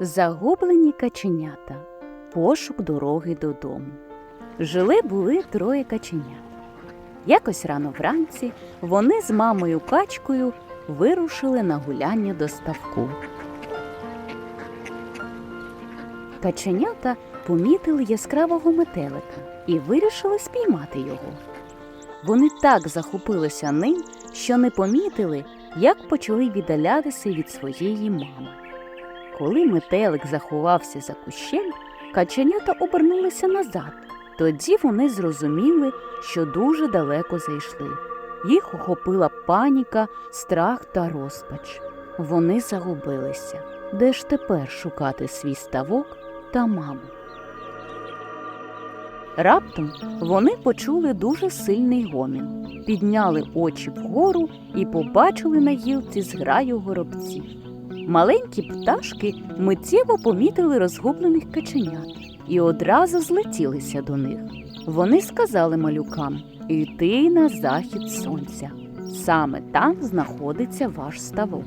Загублені каченята. Пошук дороги додому. Жили були троє каченят. Якось рано вранці вони з мамою качкою вирушили на гуляння до ставку. Каченята помітили яскравого метелика і вирішили спіймати його. Вони так захопилися ним, що не помітили, як почали віддалятися від своєї мами. Коли метелик заховався за кущем, каченята обернулися назад. Тоді вони зрозуміли, що дуже далеко зайшли. Їх охопила паніка, страх та розпач. Вони загубилися. Де ж тепер шукати свій ставок та маму? Раптом вони почули дуже сильний гомін, підняли очі вгору і побачили на гілці зграю горобців. Маленькі пташки миттєво помітили розгублених каченят і одразу злетілися до них. Вони сказали малюкам йти на захід сонця. Саме там знаходиться ваш ставок.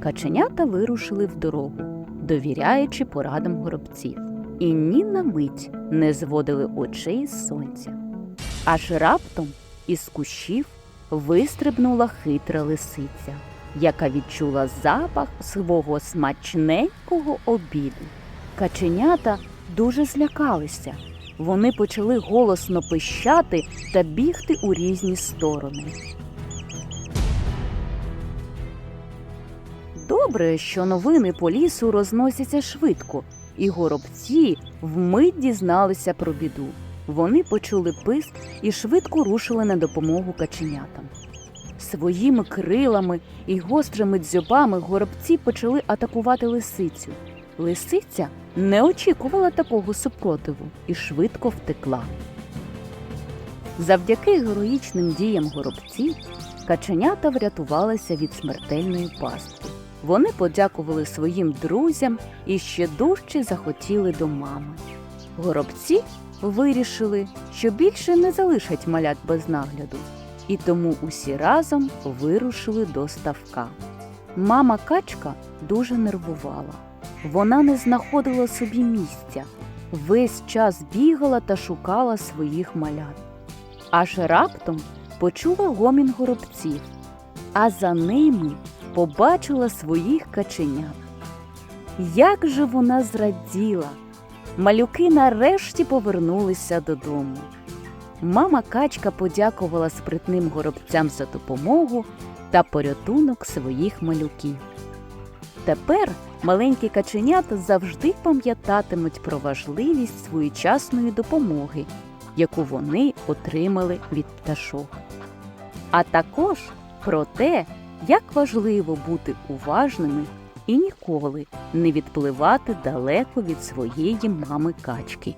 Каченята вирушили в дорогу, довіряючи порадам горобців, і ні на мить не зводили очей з сонця. Аж раптом із кущів вистрибнула хитра лисиця, яка відчула запах свого смачненького обіду. Каченята дуже злякалися. Вони почали голосно пищати та бігти у різні сторони. Добре, що новини по лісу розносяться швидко, і горобці вмить дізналися про біду. Вони почули писк і швидко рушили на допомогу каченятам. Своїми крилами і гострими дзьобами горобці почали атакувати лисицю. Лисиця не очікувала такого супротиву і швидко втекла. Завдяки героїчним діям горобців каченята врятувалися від смертельної пастки. Вони подякували своїм друзям і ще дужче захотіли до мами. Горобці вирішили, що більше не залишать малят без нагляду, і тому усі разом вирушили до ставка. Мама качка дуже нервувала. Вона не знаходила собі місця, весь час бігала та шукала своїх малят. Аж раптом почула гомін горобців, а за ними побачила своїх каченят. Як же вона зраділа! Малюки нарешті повернулися додому. Мама качка подякувала спритним горобцям за допомогу та порятунок своїх малюків. Тепер маленькі каченята завжди пам'ятатимуть про важливість своєчасної допомоги, яку вони отримали від пташок. А також про те, як важливо бути уважними і ніколи не відпливати далеко від своєї мами качки.